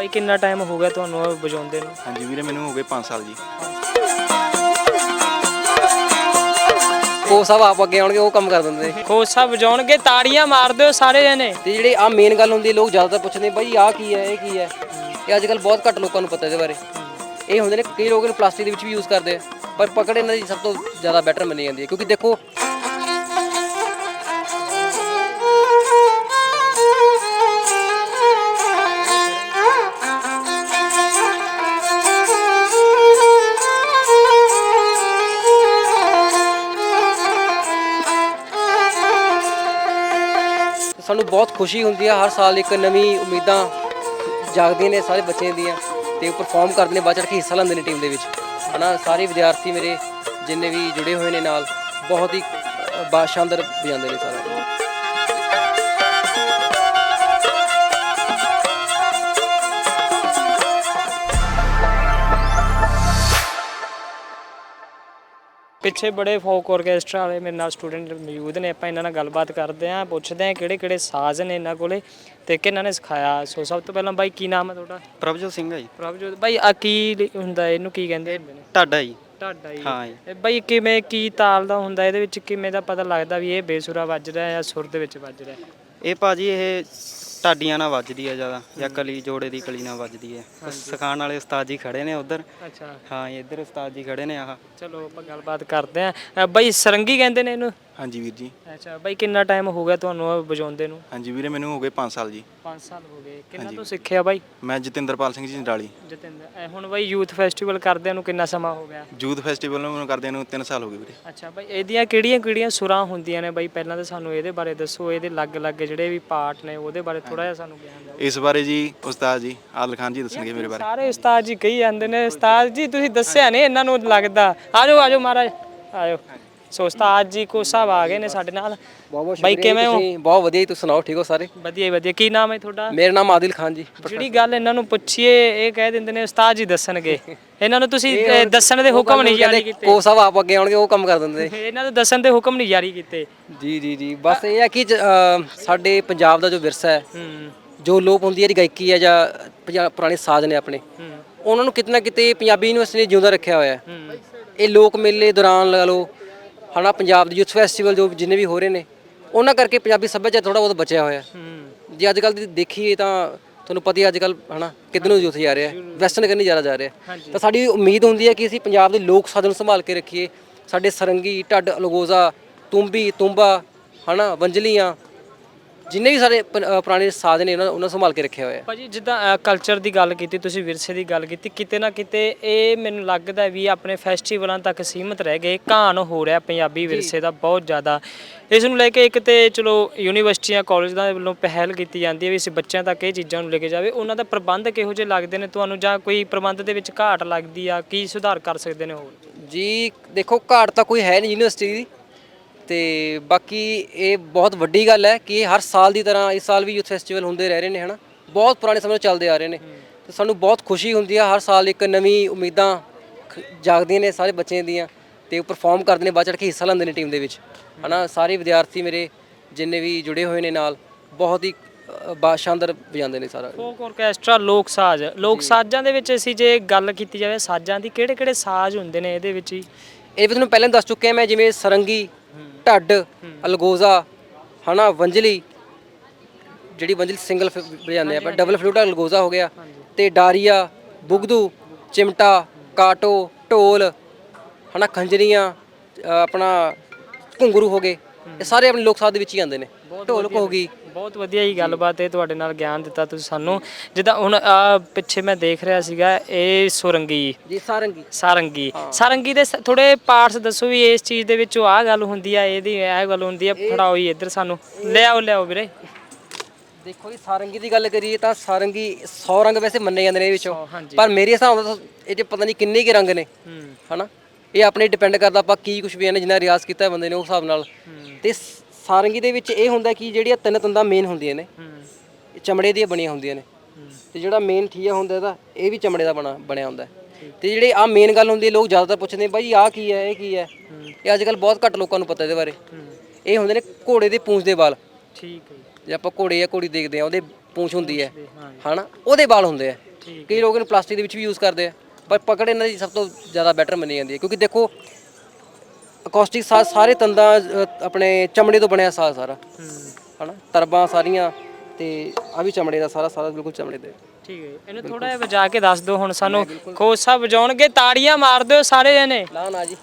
ਬਾਈ ਕਿੰਨਾ ਟਾਈਮ ਹੋ ਗਿਆ ਤੁਹਾਨੂੰ ਇਹ ਵਜਾਉਂਦੇ ਨੂੰ? ਹਾਂਜੀ ਵੀਰੇ ਮੈਨੂੰ ਹੋ ਗਏ 5 ਸਾਲ ਜੀ। ਉਹ ਸਭ ਆਪ ਅੱਗੇ ਆਉਣਗੇ ਉਹ ਕੰਮ ਕਰ ਦਿੰਦੇ ਨੇ। ਖੋਸਾ ਵਜਾਉਣਗੇ ਤਾੜੀਆਂ ਮਾਰਦੇ ਹੋ ਸਾਰੇ ਜਣੇ। ਤੇ ਜਿਹੜੇ ਆ ਮੇਨ ਗੱਲ ਹੁੰਦੀ ਹੈ ਲੋਕ ਜ਼ਿਆਦਾਤਰ ਪੁੱਛਦੇ ਨੇ ਬਾਈ ਆਹ ਕੀ ਹੈ ਇਹ ਕੀ ਹੈ? ਇਹ ਅੱਜ ਕੱਲ ਬਹੁਤ ਘੱਟ ਲੋਕਾਂ ਨੂੰ ਪਤਾ ਇਹਦੇ ਬਾਰੇ। ਇਹ ਹੁੰਦੇ ਨੇ ਕਈ ਲੋਕ ਇਹਨੂੰ ਪਲਾਸਟਿਕ ਦੇ ਵਿੱਚ ਵੀ ਯੂਜ਼ ਕਰਦੇ ਆ ਪਰ ਪਕੜ ਇਹਨਾਂ ਦੀ ਸਭ ਤੋਂ ਜ਼ਿਆਦਾ ਬੈਟਰ ਮੰਨੀ ਜਾਂਦੀ ਹੈ। ਕਿਉਂਕਿ ਦੇਖੋ ਬਹੁਤ ਖੁਸ਼ੀ ਹੁੰਦੀ ਆ ਹਰ ਸਾਲ ਇੱਕ ਨਵੀਂ ਉਮੀਦਾਂ ਜਾਗਦੀਆਂ ਨੇ ਸਾਰੇ ਬੱਚਿਆਂ ਦੀਆਂ ਤੇ ਉਹ ਪਰਫਾਰਮ ਕਰਦੇ ਨੇ ਬਾਅਦ ਚੜ੍ਹ ਕੇ ਹਿੱਸਾ ਲੈਂਦੇ ਨੇ ਟੀਮ ਦੇ ਵਿੱਚ। ਹਨਾ ਸਾਰੇ ਵਿਦਿਆਰਥੀ ਮੇਰੇ ਜਿੰਨੇ ਵੀ ਜੁੜੇ ਹੋਏ ਨੇ ਨਾਲ ਬਹੁਤ ਹੀ ਅ, ਬਾ ਵਜਾਉਂਦੇ ਨੇ ਸਾਰਾ। ਪਿੱਛੇ ਬੜੇ ਫੋਕ ਆਰਕੈਸਟਰਾ ਵਾਲੇ ਮੇਰੇ ਨਾਲ ਸਟੂਡੈਂਟ ਮੌਜੂਦ ਨੇ ਆਪਾਂ ਇਹਨਾਂ ਨਾਲ ਗੱਲਬਾਤ ਕਰਦੇ ਆਂ ਪੁੱਛਦੇ ਆਂ ਕਿਹੜੇ ਕਿਹੜੇ ਸਾਜ਼ ਨੇ ਇਹਨਾਂ ਕੋਲੇ ਤੇ ਕਿਹਨਾਂ ਨੇ ਸਿਖਾਇਆ। ਸੋ ਸਭ ਤੋਂ ਪਹਿਲਾਂ ਬਾਈ ਕੀ ਨਾਮ ਹੈ ਤੁਹਾਡਾ? ਪ੍ਰਭਜੋਤ ਸਿੰਘ ਹੈ ਜੀ। ਪ੍ਰਭਜੋਤ ਬਾਈ ਆ ਕੀ ਹੁੰਦਾ ਇਹਨੂੰ ਕੀ ਕਹਿੰਦੇ ਹੁੰਦੇ ਨੇ? ਜੀ। ਢਾਡਾ ਜੀ। ਹਾਂ ਜੀ। ਇਹ ਬਾਈ ਕਿਵੇਂ ਕੀ ਤਾਲ ਦਾ ਹੁੰਦਾ ਇਹਦੇ ਵਿੱਚ ਕਿਵੇਂ ਦਾ ਪਤਾ ਲੱਗਦਾ ਵੀ ਇਹ ਬੇਸੁਰਾ ਵੱਜ ਰਿਹਾ ਜਾਂ ਸੁਰ ਦੇ ਵਿੱਚ ਵੱਜ ਰਿਹਾ? ਇਹ ਭਾਜੀ ਇਹ ਢਾਡੀਆਂ ਨਾਲ ਵੱਜਦੀ ਹੈ ਜ਼ਿਆਦਾ ਜਾਂ ਕਲੀ ਜੋੜੇ ਦੀ ਕਲੀ ਨਾਲ ਵੱਜਦੀ ਹੈ ਸਿਖਾਉਣ ਵਾਲੇ ਉਸਤਾਦ ਜੀ ਖੜੇ ਨੇ ਉਧਰ। ਅੱਛਾ। ਹਾਂ ਇੱਧਰ ਉਸਤਾਦ ਜੀ ਖੜੇ ਨੇ ਆਹ। ਚਲੋ ਆਪਾਂ ਗੱਲਬਾਤ ਕਰਦੇ ਆਂ ਬਾਈ ਸਰੰਗੀ ਕਹਿੰਦੇ ਨੇ ਇਹਨੂੰ? ਹਾਂਜੀ ਵੀਰ ਜੀ। ਅੱਛਾ ਬਾਈ ਕਿੰਨਾ ਟਾਈਮ ਹੋ ਗਿਆ ਤੁਹਾਨੂੰ ਇਹ ਵਜਾਉਂਦੇ ਨੂੰ? ਹਾਂਜੀ ਵੀਰੇ ਮੈਨੂੰ ਹੋ ਗਏ 5 ਸਾਲ ਜੀ। 5 ਸਾਲ ਹੋ ਗਏ। ਕਿੰਨਾ ਤੋਂ ਸਿੱਖਿਆ ਬਾਈ? ਮੈਂ ਜਤਿੰਦਰਪਾਲ ਸਿੰਘ ਜੀ ਨਡਾਲੀ ਜਤਿੰਦਰ ਇਹ ਹੁਣ ਬਾਈ ਯੂਥ ਫੈਸਟੀਵਲ ਕਰਦਿਆਂ ਨੂੰ ਕਿੰਨਾ ਸਮਾਂ ਹੋ ਗਿਆ? ਯੂਥ ਫੈਸਟੀਵਲ ਨੂੰ ਕਰਦਿਆਂ ਨੂੰ 3 ਸਾਲ ਹੋ ਗਏ ਵੀਰੇ। ਅੱਛਾ ਬਾਈ ਇਹਦੀਆਂ ਕਿਹੜੀਆਂ ਕਿਹੜੀਆਂ ਸੁਰਾਂ ਹੁੰਦੀਆਂ ਨੇ ਬਾਈ? ਪਹਿਲਾਂ ਤਾਂ ਸਾਨੂੰ ਇਹਦੇ ਬਾਰੇ ਦੱਸੋ ਇਹਦੇ ਅਲੱਗ-ਅਲੱਗ ਜਿਹੜੇ ਵੀ ਪਾਰਟ ਨੇ ਉਹਦੇ ਬਾਰੇ ਥੋੜਾ ਜਿਹਾ ਸਾਨੂੰ ਗਿਆਨ ਦਿਓ। ਇਸ ਬਾਰੇ ਜੀ ਉਸਤਾਦ ਜੀ ਆਦਲ ਖਾਨ ਜੀ ਦੱਸਣਗੇ ਮੇਰੇ ਬਾਰੇ। ਸਾਰੇ ਉਸਤਾਦ ਜੀ ਕਹੀ ਜਾਂਦੇ ਨੇ ਉਸਤਾਦ ਜੀ ਤੁਸੀਂ ਦੱਸਿਆ ਨਹੀਂ ਇਹਨਾਂ ਨੂੰ ਲੱਗਦਾ। ਆਜੋ ਆਜੋ ਮਹਾਰਾਜ ਆਜੋ ਸੋ ਉਸਤਾਦ ਜੀ ਕੋ ਸਾਹਿਬ ਆ ਗਏ ਨੇ ਸਾਡੇ ਨਾਲ। ਬਹੁਤ ਬਹੁਤ ਬਾਈ ਕਿਵੇਂ ਹੋ? ਤੁਸੀਂ। ਬਹੁਤ ਵਧੀਆ ਜੀ ਤੁਸੀਂ ਸੁਣਾਓ ਠੀਕ ਹੋ ਸਾਰੇ? ਵਧੀਆ ਹੀ ਵਧੀਆ। ਕੀ ਨਾਮ ਹੈ ਤੁਹਾਡਾ? ਮੇਰਾ ਨਾਮ ਆਦਿਲ ਖਾਨ ਜੀ। ਜਿਹੜੀ ਗੱਲ ਇਹਨਾਂ ਨੂੰ ਪੁੱਛੀਏ ਇਹ ਕਹਿ ਦਿੰਦੇ ਨੇ ਉਸਤਾਦ ਜੀ ਦੱਸਣਗੇ। ਇਹਨਾਂ ਨੂੰ ਤੁਸੀਂ ਦੱਸਣ ਦੇ ਹੁਕਮ ਨਹੀਂ ਜਾਰੀ ਕੀਤੇ। ਕੋ ਸਭ ਆਪ ਅੱਗੇ ਆਉਣਗੇ ਉਹ ਕੰਮ ਕਰ ਦਿੰਦੇ। ਇਹਨਾਂ ਨੂੰ ਦੱਸਣ ਦੇ ਹੁਕਮ ਨਹੀਂ ਜਾਰੀ ਕੀਤੇ। ਜੀ ਜੀ ਜੀ। ਬਸ ਇਹ ਹੈ ਕਿ ਜ- ਸਾਡੇ ਪੰਜਾਬ ਦਾ ਜੋ ਵਿਰਸਾ ਹੈ ਹੂੰ। ਜੋ ਲੋਪ ਹੁੰਦੀ ਹੈ ਦੀ ਗਾਇਕੀ ਹੈ ਜਾਂ ਪੰਜਾ- ਪੁਰਾਣੇ ਸਾਜ਼ ਨੇ ਆਪਣੇ ਹੂੰ। ਉਹਨਾਂ ਨੂੰ ਕਿਤੇ ਨਾ ਕਿਤੇ ਪੰਜਾਬੀ ਯੂਨੀਵਰਸਿਟੀ ਨੇ ਜਿਉਂਦਾ ਰੱਖਿਆ ਹੋਇਆ ਹੈ। ਹੂੰ। ਇਹ ਲੋਕ ਮੇਲੇ ਦੌਰਾਨ ਲਾ ਲਓ ਹਨਾ ਪੰਜਾਬ ਦੇ ਯੂਥ ਫੈਸਟੀਵਲ ਜੋ ਜਿੰਨੇ ਵੀ ਹੋ ਰਹੇ ਨੇ ਉਹਨਾਂ ਕਰਕੇ ਪੰਜਾਬੀ ਸੱਭਿਆਚਾਰ ਥੋੜਾ ਬਹੁਤ ਬਚਿਆ ਹੋਇਆ। ਹੂੰ। ਜੇ ਅੱਜ ਕੱਲ ਦੀ ਦੇਖੀਏ ਤਾਂ ਤੁਹਾਨੂੰ ਪਤਾ ਹੀ ਅੱਜ ਕੱਲ ਹਨਾ ਕਿੱਧਰ ਨੂੰ ਯੂਥ ਜਾ ਰਿਹਾ ਹੈ ਵੈਸਟਰਨ ਕਰਨੀ ਜ਼ਿਆਦਾ ਜਾ ਰਿਹਾ ਹੈ। ਤਾਂ ਸਾਡੀ ਉਮੀਦ ਹੁੰਦੀ ਹੈ ਕਿ ਅਸੀਂ ਪੰਜਾਬ ਦੇ ਲੋਕ ਸਾਧਨ ਨੂੰ ਸੰਭਾਲ ਕੇ ਰੱਖੀਏ। ਸਾਡੇ ਸਰੰਗੀ ਢੱਡ ਲਗੋਜ਼ਾ ਤੁੰਬੀ ਤੁੰਬਾ ਹਨਾ ਵੰਜਲੀਆਂ ਜਿੰਨੇ ਵੀ ਸਾਰੇ ਪ- ਅ, ਪੁਰਾਣੇ ਸਾਧ ਨੇ ਉਹਨਾਂ ਉਹਨਾਂ ਸੰਭਾਲ ਕੇ ਰੱਖਿਆ ਹੋਇਆ ਹੈ। ਭਾਜੀ ਜਿੱਦਾਂ ਕਲਚਰ ਦੀ ਗੱਲ ਕੀਤੀ ਤੁਸੀਂ ਵਿਰਸੇ ਦੀ ਗੱਲ ਕੀਤੀ ਕਿਤੇ ਨਾ ਕਿਤੇ ਇਹ ਮੈਨੂੰ ਲੱਗਦਾ ਵੀ ਆਪਣੇ ਫੈਸਟੀਵਲਾਂ ਤੱਕ ਸੀਮਿਤ ਰਹਿ ਗਏ ਘਾਣ ਹੋ ਰਿਹਾ ਪੰਜਾਬੀ ਵਿਰਸੇ ਦਾ ਬਹੁਤ ਜ਼ਿਆਦਾ। ਇਸ ਨੂੰ ਲੈ ਕੇ ਇੱਕ ਤੇ ਚਲੋ ਯੂਨੀਵਰਸਿਟੀਆਂ ਕਾਲਜ ਦਾ ਵੱਲੋਂ ਪਹਿਲ ਕੀਤੀ ਜਾਂਦੀ ਹੈ ਵੀ ਅਸੀਂ ਬੱਚਿਆਂ ਤੱਕ ਇਹ ਚੀਜ਼ਾਂ ਨੂੰ ਲੈ ਕੇ ਜਾਵੇ। ਉਹਨਾਂ ਦਾ ਪ੍ਰਬੰਧ ਕਿਹੋ ਜਿਹੇ ਲੱਗਦੇ ਨੇ? ਤੁਹਾਨੂੰ ਜਾਂ ਕੋਈ ਪ੍ਰਬੰਧ ਦੇ ਵਿੱਚ ਘਾਟ ਲੱਗਦੀ ਆ? ਕੀ ਸੁਧਾਰ ਕਰ ਸਕਦੇ ਨੇ ਹੋਰ ਜੀ ਦੇਖੋ ਘਾਟ ਤਾਂ ਕੋਈ ਹੈ ਨਹੀਂ ਯੂਨੀਵਰਸਿਟੀ ਦੀ। ਤੇ ਬਾਕੀ ਇਹ ਬਹੁਤ ਵੱਡੀ ਗੱਲ ਹੈ ਕਿ ਹਰ ਸਾਲ ਦੀ ਤਰ੍ਹਾਂ ਇਸ ਸਾਲ ਵੀ ਯੂਥ ਫੈਸਟੀਵਲ ਹੁੰਦੇ ਰਹਿ ਰਹੇ ਨੇ ਹਨਾ? ਬਹੁਤ ਪੁਰਾਣੇ ਸਮੇਂ ਤੋਂ ਚੱਲਦੇ ਆ ਰਹੇ ਨੇ। ਤੇ ਸਾਨੂੰ ਬਹੁਤ ਖੁਸ਼ੀ ਹੁੰਦੀ ਹੈ ਹਰ ਸਾਲ ਇੱਕ ਨਵੀਂ ਉਮੀਦਾਂ ਖ- ਜਾਗਦੀਆਂ ਨੇ ਸਾਰੇ ਬੱਚਿਆਂ ਦੀਆਂ ਤੇ ਉਹ ਪਰਫਾਰਮ ਕਰਦੇ ਨੇ ਬਾਅਦ ਚੜ੍ਹ ਕੇ ਹਿੱਸਾ ਲੈਂਦੇ ਨੇ ਟੀਮ ਦੇ ਵਿੱਚ। ਹਨਾ? ਸਾਰੇ ਵਿਦਿਆਰਥੀ ਮੇਰੇ ਜਿੰਨੇ ਵੀ ਜੁੜੇ ਹੋਏ ਨੇ ਨਾਲ ਬਹੁਤ ਹੀ ਅ, ਬਾ ਸ਼ਾਨਦਾਰ ਵਜਾਉਂਦੇ ਨੇ ਸਾਰਾ। ਫੋਕ ਆਰਕੈਸਟਰਾ ਲੋਕ ਸਾਜ਼। ਲੋਕ ਸਾਜ਼ਾਂ ਦੇ ਵਿੱਚ ਅਸੀਂ ਜੇ ਗੱਲ ਕੀਤੀ ਜਾਵੇ ਸਾਜ਼ਾਂ ਦੀ ਕਿਹੜੇ ਕਿਹੜੇ ਸਾਜ਼ ਹੁੰਦੇ ਨੇ ਇਹਦੇ ਵਿੱਚ ਇਹ ਵੀ ਤੁਹਾਨੂੰ ਪਹਿਲਾਂ ਦੱਸ ਚੁੱਕਿਆ ਮੈਂ ਜਿਵੇਂ ਸਰੰਗੀ ਢੱਡ ਅਲਗੋਜ਼ਾ ਹਨਾ ਵੰਜਲੀ ਜਿਹੜੀ ਵੰਜਲੀ ਸਿੰਗਲ ਵਜਾਉਂਦੇ ਆਪਾਂ ਡਬਲ ਫਲੂਟ ਅਲਗੋਜ਼ਾ ਹੋ ਗਿਆ ਤੇ ਡਾਰੀਆ ਬੁਗਦੂ ਚਿਮਟਾ ਕਾਟੋ ਢੋਲ ਹਨਾ ਖੰਜਰੀਆਂ ਆਪਣਾ ਘੁੰਗਰੂ ਹੋ ਗਏ। ਇਹ ਸਾਰੇ ਆਪਣੇ ਲੋਕ ਸਾਜ਼ ਦੇ ਵਿੱਚ ਹੀ ਆਉਂਦੇ ਨੇ। ਢੋਲਕ ਹੋ ਗਈ ਬਹੁਤ ਵਧੀਆ ਹੀ ਗੱਲਬਾਤ ਹੈ ਤੁਹਾਡੇ ਨਾਲ ਗਿਆਨ ਦਿੱਤਾ ਤੁਸੀਂ ਸਾਨੂੰ। ਜਿੱਦਾਂ ਹੁਣ ਆ ਪਿੱਛੇ ਮੈਂ ਦੇਖ ਰਿਹਾ ਸੀਗਾ ਇਹ ਸੁਰੰਗੀ। ਜੀ ਸਾਰੰਗੀ। ਸਾਰੰਗੀ। ਸਾਰੰਗੀ ਦੇ ਥੋੜੇ ਪਾਰਟਸ ਦੱਸੋ ਵੀ ਇਸ ਚੀਜ਼ ਦੇ ਵਿੱਚੋਂ ਆਹ ਗੱਲ ਹੁੰਦੀ ਆ ਇਹਦੀ ਇਹ ਗੱਲ ਹੁੰਦੀ ਆ ਫੜਾਓ ਜੀ ਇੱਧਰ ਸਾਨੂੰ। ਲਿਆਓ ਲਿਆਓ ਵੀਰੇ। ਦੇਖੋ ਜੀ ਸਾਰੰਗੀ ਦੀ ਗੱਲ ਕਰੀਏ ਤਾਂ ਸਾਰੰਗੀ 100 ਰੰਗ ਵੈਸੇ ਮੰਨੇ ਜਾਂਦੇ ਨੇ ਇਹ ਵਿੱਚੋਂ। ਪਰ ਮੇਰੇ ਹਿਸਾਬ ਨਾਲ ਤਾਂ ਇਹ 'ਚ ਪਤਾ ਨਹੀਂ ਕਿੰਨੇ ਕੀ ਰੰਗ ਨੇ। ਹਨਾ? ਇਹ ਆਪਣੇ ਡਿਪੈਂਡ ਕਰਦਾ ਆਪਾਂ ਕੀ ਕੁਝ ਵੀ ਇਹਨੇ ਜਿੰਨਾ ਰਿਆਜ਼ ਕੀਤਾ ਬੰਦੇ ਨੇ ਉਸ ਹਿਸਾਬ ਨਾਲ। ਤੇ ਸਾਰੰਗੀ ਦੇ ਵਿੱਚ ਇਹ ਹੁੰਦਾ ਕਿ ਜਿਹੜੀਆਂ ਤਿੰਨ ਤੰਦਾਂ ਮੇਨ ਹੁੰਦੀਆਂ ਨੇ ਹੂੰ। ਇਹ ਚਮੜੇ ਦੀਆਂ ਬਣੀਆਂ ਹੁੰਦੀਆਂ ਨੇ। ਤੇ ਜਿਹੜਾ ਮੇਨ ਠੀਆ ਹੁੰਦਾ ਇਹਦਾ ਇਹ ਵੀ ਚਮੜੇ ਦਾ ਬਣਾ ਬਣਿਆ ਹੁੰਦਾ। ਤੇ ਜਿਹੜੇ ਆ ਮੇਨ ਗੱਲ ਹੁੰਦੀ ਹੈ ਲੋਕ ਜ਼ਿਆਦਾਤਰ ਪੁੱਛਦੇ ਬਾਈ ਆਹ ਕੀ ਹੈ ਇਹ ਕੀ ਹੈ? ਇਹ ਅੱਜ ਕੱਲ ਬਹੁਤ ਘੱਟ ਲੋਕਾਂ ਨੂੰ ਪਤਾ ਇਹਦੇ ਬਾਰੇ। ਇਹ ਹੁੰਦੇ ਨੇ ਘੋੜੇ ਦੇ ਪੂੰਛ ਦੇ ਵਾਲ। ਠੀਕ ਹੈ ਜੀ। ਆਪਾਂ ਘੋੜੇ ਜਾਂ ਘੋੜੀ ਦੇਖਦੇ ਆ ਉਹਦੇ ਪੂੰਛ ਹੁੰਦੀ ਹੈ। ਹਨਾ? ਉਹਦੇ ਵਾਲ ਹੁੰਦੇ ਆ। ਕਈ ਲੋਕ ਇਹਨੂੰ ਪਲਾਸਟਿਕ ਦੇ ਵਿੱਚ ਵੀ ਯੂਜ਼ ਕਰਦੇ ਆ। ਪਰ ਪਕੜ ਇਹਨਾਂ ਦੀ ਸਭ ਤੋਂ ਜ਼ਿਆਦਾ ਬੈਟਰ ਮੰਨੀ ਜਾਂਦੀ ਹੈ। ਕਿਉਂਕਿ ਦੇਖੋ ਅਕੋਸਟਿਕ ਸਾਜ਼ ਸਾਰੇ ਤੰਦਾਂ ਅ, ਆਪਣੇ ਚਮੜੇ ਤੋਂ ਬਣਿਆ ਸਾਜ਼ ਸਾਰਾ। ਹਨਾ? ਤਰਬਾਂ ਸਾਰੀਆਂ ਤੇ ਆ ਵੀ ਚਮੜੇ ਦਾ ਸਾਰਾ ਸਾਰਾ ਬਿਲਕੁਲ ਚਮੜੇ ਦੇ। ਠੀਕ ਹੈ। ਇਹਨੂੰ ਥੋੜਾ ਜਿਹਾ ਵਜਾ ਕੇ ਦੱਸ ਦਿਓ ਹੁਣ ਸਾਨੂੰ। ਸਾਹਿਬ ਵਜਾਉਣਗੇ ਤਾੜੀਆਂ ਮਾਰ ਦਿਓ ਸਾਰੇ ਜਣੇ। ਲਾ ਨਾ ਜੀ।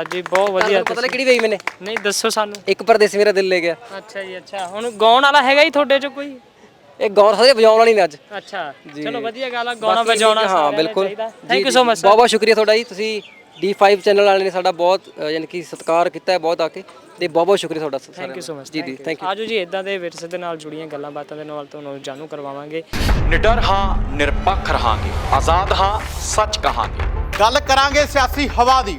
ਉਸਤਾਦ ਜੀ ਬਹੁਤ ਵਧੀਆ ਤੁਹਾਨੂੰ ਪਤਾ ਲੱਗ ਕਿਹੜੀ ਵੇਈ ਮੈਨੇ? ਨਹੀਂ ਦੱਸੋ ਸਾਨੂੰ। ਇੱਕ ਪਰਦੇਸ ਮੇਰਾ ਦਿਲ ਲੈ ਗਿਆ। ਅੱਛਾ ਜੀ ਅੱਛਾ। ਹੁਣ ਗਾਉਣ ਵਾਲਾ ਹੈਗਾ ਹੀ ਤੁਹਾਡੇ ਚ ਕੋਈ? ਇਹ ਗੌਰ ਹਜੇ ਵਜਾਉਣ ਵਾਲੀ ਨੇ ਅੱਜ। ਅੱਛਾ। ਚਲੋ ਵਧੀਆ ਗੱਲ ਆ ਗਾਉਣਾ ਬਾਕੀ ਵਜਾਉਣਾ ਹਾਂ ਬਿਲਕੁਲ। ਥੈਂਕ ਯੂ ਸੋ ਮਚ ਬਹੁਤ ਬਹੁਤ ਸ਼ੁਕਰੀਆ ਤੁਹਾਡਾ ਜੀ। ਤੁਸੀਂ D5 ਚੈਨਲ ਵਾਲੇ ਨੇ ਸਾਡਾ ਬਹੁਤ ਅ, ਯਾਨੀ ਕਿ ਸਤਿਕਾਰ ਕੀਤਾ ਹੈ ਬਹੁਤ ਆ ਕੇ। ਤੇ ਬਹੁਤ ਬਹੁਤ ਸ਼ੁਕਰੀਆ ਤੁਹਾਡਾ ਸਾਰਿਆਂ ਥੈਂਕ ਯੂ ਸੋ ਮਚ ਜੀ ਜੀ ਥੈਂਕ ਯੂ ਆਜੋ ਜੀ ਇਦਾਂ ਦੇ ਵਿਰਸੇ ਦੇ ਨਾਲ ਜੁੜੀਆਂ ਗੱਲਾਂ ਬਾਤਾਂ ਦੇ ਨਾਲ ਤੁਹਾਨੂੰ ਜਾਣੂ ਕਰਵਾਵਾਂਗੇ। ਨਿਡਰ ਹਾਂ ਨਿਰਪੱਖ ਰਹਾਂਗੇ। ਆਜ਼ਾਦ ਹਾਂ ਸੱਚ ਕਹਾਂਗੇ। ਗੱਲ ਕਰਾਂਗੇ ਸਿਆਸੀ ਹਵਾ ਦੀ।